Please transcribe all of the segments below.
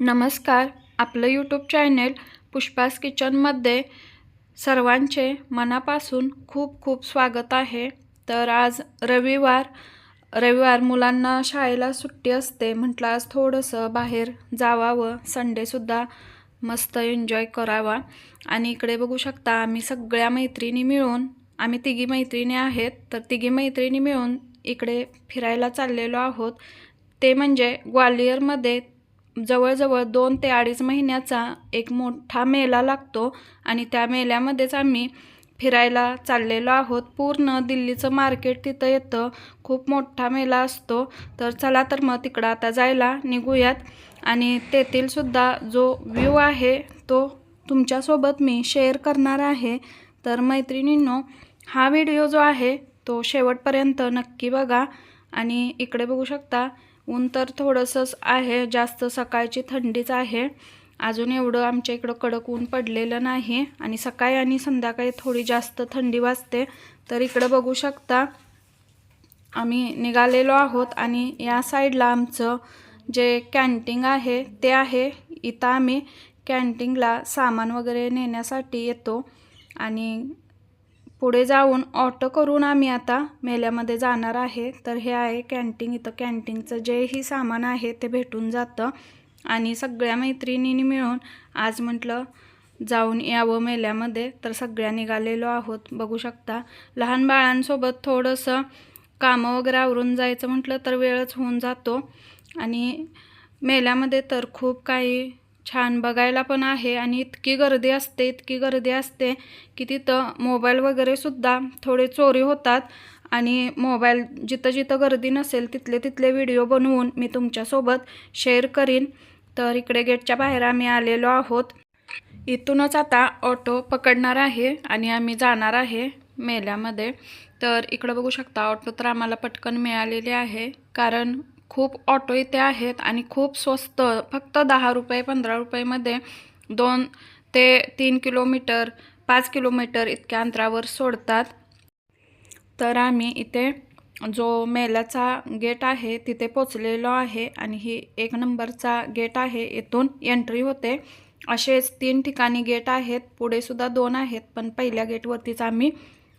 नमस्कार. आपलं YouTube channel Pushpa's किचनमध्ये सर्वांचे मनापासून खूप खूप स्वागत आहे. तर आज रविवार रविवार मुलांना शाळेला सुट्टी असते म्हटलं आज थोडंसं बाहेर जावावं संडेसुद्धा मस्त एन्जॉय करावा. आणि इकडे बघू शकता आम्ही सगळ्या मैत्रिणी मिळून आम्ही तिघी मैत्रिणी आहेत तर तिघी मैत्रिणी मिळून इकडे फिरायला चाललेलो आहोत. ते म्हणजे ग्वालियरमध्ये जवळजवळ दोन ते अडीच महिन्याचा एक मोठा मेला लागतो आणि त्या मेल्यामध्येच आम्ही फिरायला चाललेलो आहोत. पूर्ण दिल्लीचं मार्केट तिथं येतं. खूप मोठा मेला असतो. तर चला तर मग तिकडं आता जायला निघूयात. आणि तेथीलसुद्धा जो व्ह्यू आहे तो तुमच्यासोबत मी शेअर करणार आहे. तर मैत्रिणींनो हा व्हिडिओ जो आहे तो शेवटपर्यंत नक्की बघा. आणि इकडे बघू शकता ऊन तर थोडंसंच आहे जास्त सकाळची थंडीच आहे. अजून एवढं आमच्या इकडं कडक ऊन पडलेलं नाही आणि सकाळी आणि संध्याकाळी थोडी जास्त थंडी वाजते. तर इकडं बघू शकता आम्ही निघालेलो आहोत आणि या साईडला आमचं जे कॅन्टीन आहे ते आहे. इथं आम्ही कॅन्टीनला सामान वगैरे नेण्यासाठी येतो आणि पुढे जाऊन ऑटो करून आम्ही आता मेल्यामध्ये जाणार आहे. तर हे आहे कॅन्टीन. इथं कॅन्टीनचं जेही सामान आहे ते भेटून जातं. आणि सगळ्या मैत्रिणींनी मिळून आज म्हटलं जाऊन यावं मेल्यामध्ये. तर सगळ्या निघालेलो आहोत. बघू शकता लहान बाळांसोबत थोडंसं कामं वगैरे आवरून जायचं म्हटलं तर वेळच होऊन जातो. आणि मेल्यामध्ये तर खूप काही छान बघायला पण आहे आणि इतकी गर्दी असते इतकी गर्दी असते की तिथं मोबाईल वगैरेसुद्धा थोडे चोरी होतात आणि मोबाईल जिथं जिथं गर्दी नसेल तिथले तिथले व्हिडिओ बनवून मी तुमच्यासोबत शेअर करीन. तर इकडे गेटच्या बाहेर आम्ही आलेलो आहोत. इथूनच आता ऑटो पकडणार आहे आणि आम्ही जाणार आहे मेल्यामध्ये. तर इकडं बघू शकता ऑटो तर आम्हाला पटकन मिळालेले आहे. कारण खूप ऑटो इथे आहेत आणि खूप स्वस्त फक्त दहा रुपये पंधरा रुपयेमध्ये दोन ते तीन किलोमीटर पाच किलोमीटर इतक्या अंतरावर सोडतात. तर आम्ही इथे जो मेल्याचा गेट आहे तिथे पोचलेलो आहे आणि ही एक नंबरचा गेट आहे. इथून एंट्री होते. असेच तीन ठिकाणी गेट आहेत. पुढे सुद्धा दोन आहेत पण पहिल्या गेटवरतीच आम्ही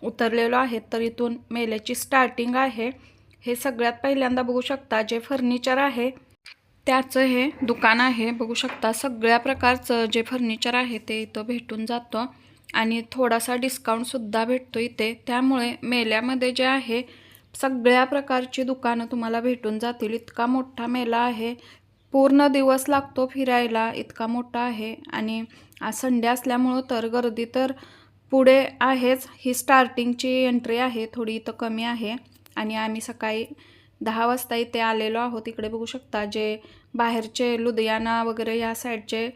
उतरलेलो आहे. तर इथून मेल्याची स्टार्टिंग आहे. हे सगळ्यात पहिल्यांदा बघू शकता जे फर्निचर आहे त्याचं हे दुकान आहे. बघू शकता सगळ्या प्रकारचं जे फर्निचर आहे ते इथं भेटून जातं. आणि थोडासा डिस्काउंटसुद्धा भेटतो इथे. त्यामुळे मेल्यामध्ये जे आहे सगळ्या प्रकारची दुकानं तुम्हाला भेटून जातील. इतका मोठा मेला आहे. पूर्ण दिवस लागतो फिरायला. इतका मोठा आहे. आणि आज संडे असल्यामुळं तर गर्दी तर पुढे आहेच. ही स्टार्टिंगची एंट्री आहे. थोडी इथं कमी आहे. आणि आम्ही सकाळी दहा वाजता इथे आलेलो आहोत. इकडे बघू शकता जे बाहेरचे लुधियाना वगैरे या साईडचे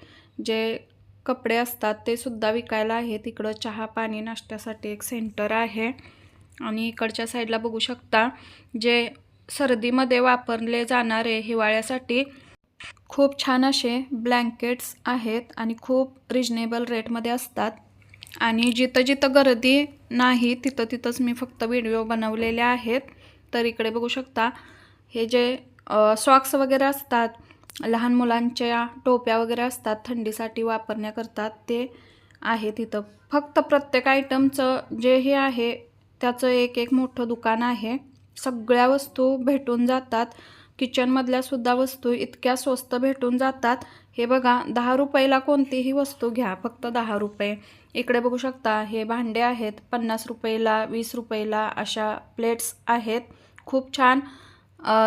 जे कपडे असतात ते सुद्धा विकायला आहेत. इकडं चहा पाणी नाश्त्यासाठी एक सेंटर आहे. आणि इकडच्या साईडला बघू शकता जे सर्दीमध्ये वापरले जाणारे हिवाळ्यासाठी खूप छान असे ब्लँकेट्स आहेत आणि खूप रिजनेबल रेटमध्ये असतात. आणि जिथं जिथं गर्दी नाही तिथं तिथंच मी फक्त व्हिडिओ बनवलेले आहेत. तर इकडे बघू शकता हे जे सॉक्स वगैरे असतात लहान मुलांच्या टोप्या वगैरे असतात थंडीसाठी वापरण्याकरतात ते आहे तिथं फक्त प्रत्येक आयटमचं जे हे आहे त्याचं एक एक मोठं दुकान आहे. सगळ्या वस्तू भेटून जातात. किचनमधल्या सुद्धा वस्तू इतक्या स्वस्त भेटून जातात. हे बघा दहा रुपयाला कोणतीही वस्तू घ्या फक्त दहा रुपये. इकडे बघू शकता हे भांडे आहेत पन्नास रुपयाला वीस रुपयाला अशा प्लेट्स आहेत. खूप छान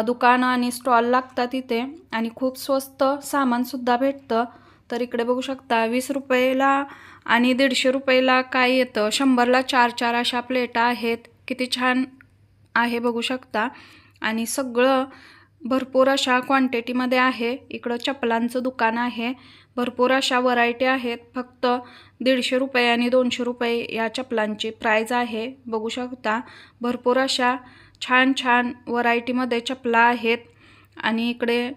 दुकानं आणि स्टॉल लागतात इथे. आणि खूप स्वस्त सामानसुद्धा भेटतं. तर इकडे बघू शकता वीस रुपयाला आणि दीडशे रुपयाला काय येतं? शंभरला चार चार अशा प्लेटा आहेत. किती छान आहे बघू शकता. आणि सगळं भरपूर अशा क्वांटिटीमध्ये आहे. इकडं चपलांचं दुकान आहे. भरपूर अशा व्हरायटी आहेत. फक्त दीडशे रुपये आणि दोनशे रुपये या चपलांची प्राईज आहे. बघू शकता भरपूर अशा छान छान व्हरायटीमध्ये चपला आहेत. आणि इकडे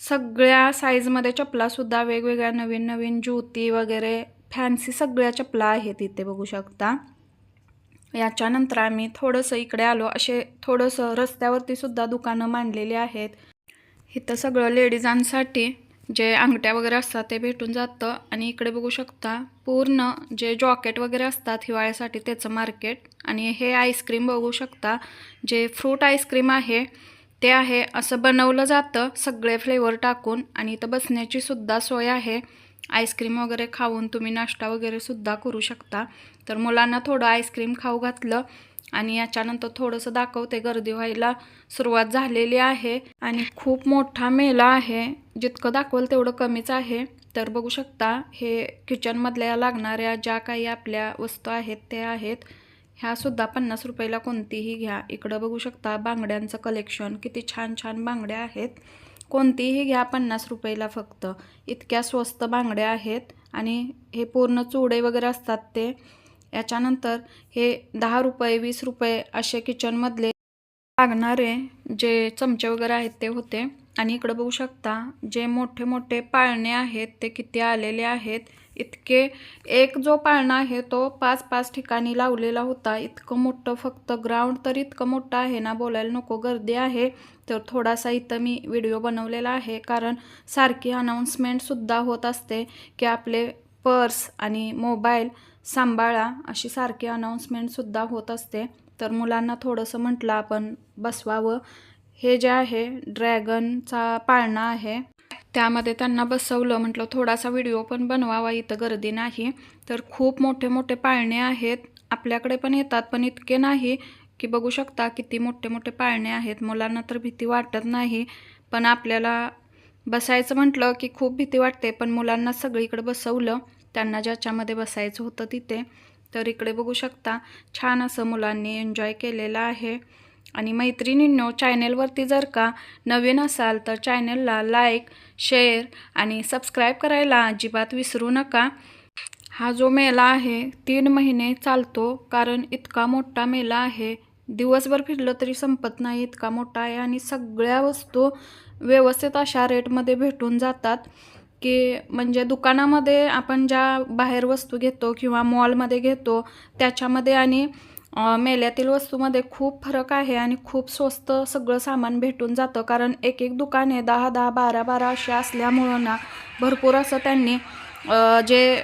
सगळ्या साईजमध्ये चपलासुद्धा वेगवेगळ्या नवीन नवीन ज्योती वगैरे फॅन्सी सगळ्या चपला आहेत इथे बघू शकता. याच्यानंतर आम्ही थोडंसं इकडे आलो. असे थोडंसं रस्त्यावरती सुद्धा दुकानं मांडलेली आहेत. इथं सगळं लेडीजांसाठी जे अंगठ्या वगैरे असतात ते भेटून जातं. आणि इकडे बघू शकता पूर्ण जे जॉकेट वगैरे असतात हिवाळ्यासाठी त्याचं मार्केट. आणि हे आईस्क्रीम बघू शकता जे फ्रूट आईस्क्रीम आहे ते आहे. असं बनवलं जातं सगळे फ्लेवर टाकून. आणि इथं बसण्याची सुद्धा सोय आहे. आईस्क्रीम वगैरे खाऊन तुम्ही नाश्ता वगैरे सुद्धा करू शकता. तर मुलांना थोडं आईस्क्रीम खाऊ घातलं आणि याच्यानंतर थोडंसं दाखवते गर्दी व्हायला सुरुवात झालेली आहे. आणि खूप मोठा मेला आहे. जितकं दाखवलं तेवढं कमीच आहे. तर बघू शकता हे किचनमधल्या लागणाऱ्या ज्या काही आपल्या वस्तू आहेत त्या आहेत. ह्या सुद्धा पन्नास रुपयाला कोणतीही घ्या. इकडं बघू शकता बांगड्यांचं कलेक्शन किती छान छान बांगड्या आहेत. कोणतीही घ्या पन्नास रुपयाला फक्त. इतक्या स्वस्त बांगड्या आहेत आणि हे पूर्ण चुडे वगैरे असतात ते. याच्यानंतर हे दहा रुपये वीस रुपये असे किचनमधले लागणारे जे चमचे वगैरे आहेत ते होते. आणि इकडं बघू शकता जे मोठे मोठे पाळणे आहेत ते किती आलेले आहेत. इतके एक जो पाळणा आहे तो पाच पाच ठिकाणी लावलेला होता. इतकं मोठं फक्त ग्राउंड तर इतकं मोठं आहे ना बोलायला नको गर्दी आहे. तर थोडासा इथं मी व्हिडिओ बनवलेला आहे. कारण सारखी अनाऊन्समेंटसुद्धा होत असते की आपले पर्स आणि मोबाईल सांभाळा अशी सारखी अनाऊन्समेंटसुद्धा होत असते. तर मुलांना थोडंसं म्हटलं आपण बसवावं. हे जे आहे ड्रॅगनचा पाळणा आहे. त्यामध्ये त्यांना बसवलं म्हटलं थोडासा व्हिडिओ पण बनवावा इथं गर्दी नाही. तर खूप मोठे मोठे पाळणे आहेत. आपल्याकडे पण येतात पण इतके नाही की बघू शकता किती मोठे मोठे पाळणे आहेत. मुलांना तर भीती वाटत नाही. पण आपल्याला बसायचं म्हटलं की खूप भीती वाटते. पण मुलांना सगळीकडे बसवलं त्यांना ज्याच्यामध्ये बसायचं होतं तिथे. तर इकडे बघू शकता छान असं मुलांनी एन्जॉय केलेलं आहे. आणि मैत्रिणींनो चॅनेलवरती जर का नवीन असाल तर चॅनेलला लाईक शेअर आणि सबस्क्राईब करायला अजिबात विसरू नका. हा जो मेला आहे तीन महिने चालतो कारण इतका मोठा मेला आहे. दिवसभर फिरलं तरी संपत नाही इतका मोठा आहे आणि सगळ्या वस्तू व्यवस्थित अशा रेटमध्ये भेटून जातात की म्हणजे दुकानामध्ये आपण ज्या बाहेर वस्तू घेतो किंवा मॉलमध्ये घेतो त्याच्यामध्ये आणि मेल्यातील वस्तूमध्ये खूप फरक आहे आणि खूप स्वस्त सगळं सामान भेटून जातं. कारण एक एक दुकाने दहा दहा बारा बारा अशी असल्यामुळं ना भरपूर असं त्यांनी जे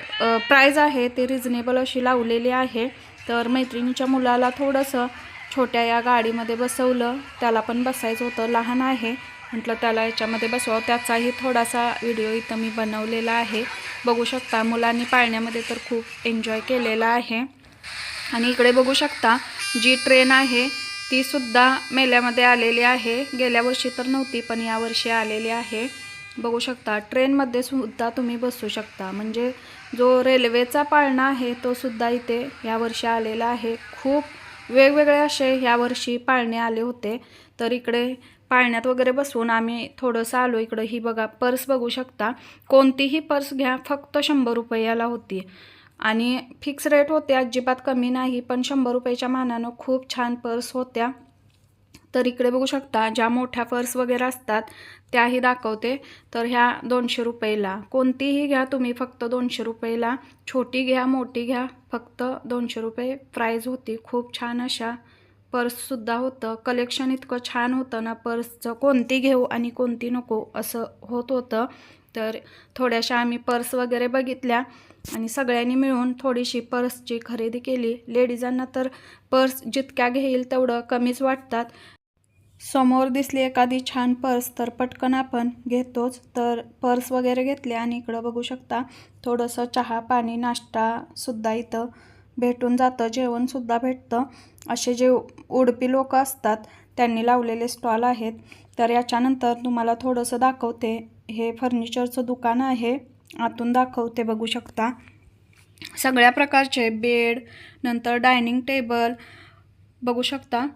प्राईज आहे ते रिजनेबल अशी लावलेली आहे. तर मैत्रिणीच्या मुलाला थोडंसं छोट्या या गाडीमध्ये बसवलं त्याला पण बसायचं होतं. लहान आहे म्हटलं त्याला याच्यामध्ये बसवा त्याचाही थोडासा व्हिडिओ इथं मी बनवलेला आहे. बघू शकता मुलांनी पाळण्यामध्ये तर खूप एन्जॉय केलेला आहे. आणि इकडे बघू शकता जी ट्रेन आहे ती सुद्धा मेल्यामध्ये आलेली आहे. गेल्या वर्षी तर नव्हती पण यावर्षी आलेली आहे. बघू शकता ट्रेनमध्ये सुद्धा तुम्ही बसू शकता. म्हणजे जो रेल्वेचा पाळणा आहे तो सुद्धा इथे यावर्षी आलेला आहे. खूप वेगवेगळे असे यावर्षी पाळणे आले होते. तर इकडे पाळण्यात वगैरे बसवून आम्ही थोडंसं आलो. इकडं ही बघा पर्स बघू शकता. कोणतीही पर्स घ्या फक्त शंभर रुपयाला होती. आणि फिक्स रेट होते अजिबात कमी नाही पण शंभर रुपयाच्या मानानं खूप छान पर्स होत्या. तर इकडे बघू शकता ज्या मोठ्या पर्स वगैरे असतात त्याही दाखवते. तर ह्या दोनशे रुपयेला. कोणतीही घ्या तुम्ही फक्त दोनशे रुपयेला. छोटी घ्या मोठी घ्या फक्त दोनशे रुपये. प्राईज होती खूप छान अशा. पर्ससुद्धा होतं. कलेक्शन इतकं छान होतं ना पर्सचं कोणती घेऊ आणि कोणती नको असं होत होतं. तर थोड्याशा आम्ही पर्स वगैरे बघितल्या आणि सगळ्यांनी मिळून थोडीशी पर्सची खरेदी केली. लेडीजांना तर पर्स जितक्या घेईल तेवढं कमीच वाटतात. समोर दिसली एखादी छान पर्स तर पटकन आपण घेतोच. तर पर्स वगैरे घेतले आणि इकडं बघू शकता थोडंसं चहा पाणी नाश्तासुद्धा इथं भेटून जातं. जेवणसुद्धा भेटतं. असे जे उडपी लोक असतात त्यांनी लावलेले स्टॉल आहेत. तर याच्यानंतर तुम्हाला थोडंसं दाखवते. हे फर्निचरचं दुकान आहे. आतून दाखवते बघू शकता. सगळ्या प्रकारचे बेड नंतर डायनिंग टेबल बघू शकता.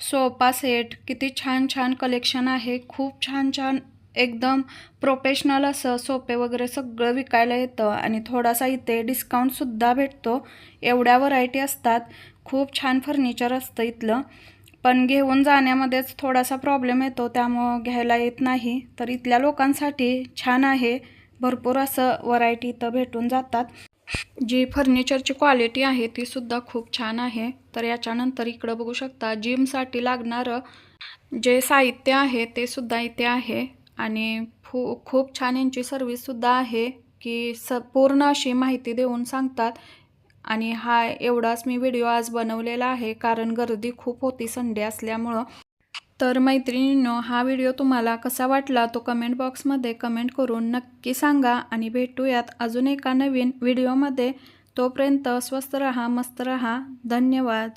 सोफा सेट किती छान छान कलेक्शन आहे. खूप छान छान एकदम प्रोफेशनल असं सोपे वगैरे सगळं विकायला येतं. आणि थोडासा इथे डिस्काउंटसुद्धा भेटतो. एवढ्या व्हरायटी असतात. खूप छान फर्निचर असतं इथलं. पण घेऊन जाण्यामध्येच थोडासा प्रॉब्लेम येतो त्यामुळं घ्यायला येत नाही. तर इथल्या लोकांसाठी छान आहे. भरपूर असं व्हरायटी इथं भेटून जातात. जी फर्निचरची क्वालिटी आहे ती सुद्धा खूप छान आहे. तर याच्यानंतर इकडं बघू शकता जिमसाठी लागणारं जे साहित्य आहे ते सुद्धा इथे आहे. आणि फू खूप छान यांची सर्विससुद्धा आहे की स पूर्ण अशी माहिती देऊन सांगतात. आणि हा एवढाच मी व्हिडिओ आज बनवलेला आहे कारण गर्दी खूप होती संडे असल्यामुळं. तर मैत्रिणींनो हा व्हिडिओ तुम्हाला कसा वाटला तो कमेंट बॉक्समध्ये कमेंट करून नक्की सांगा आणि भेटूयात अजून एका नवीन व्हिडिओमध्ये तोपर्यंत स्वस्त रहा मस्त रहा. धन्यवाद.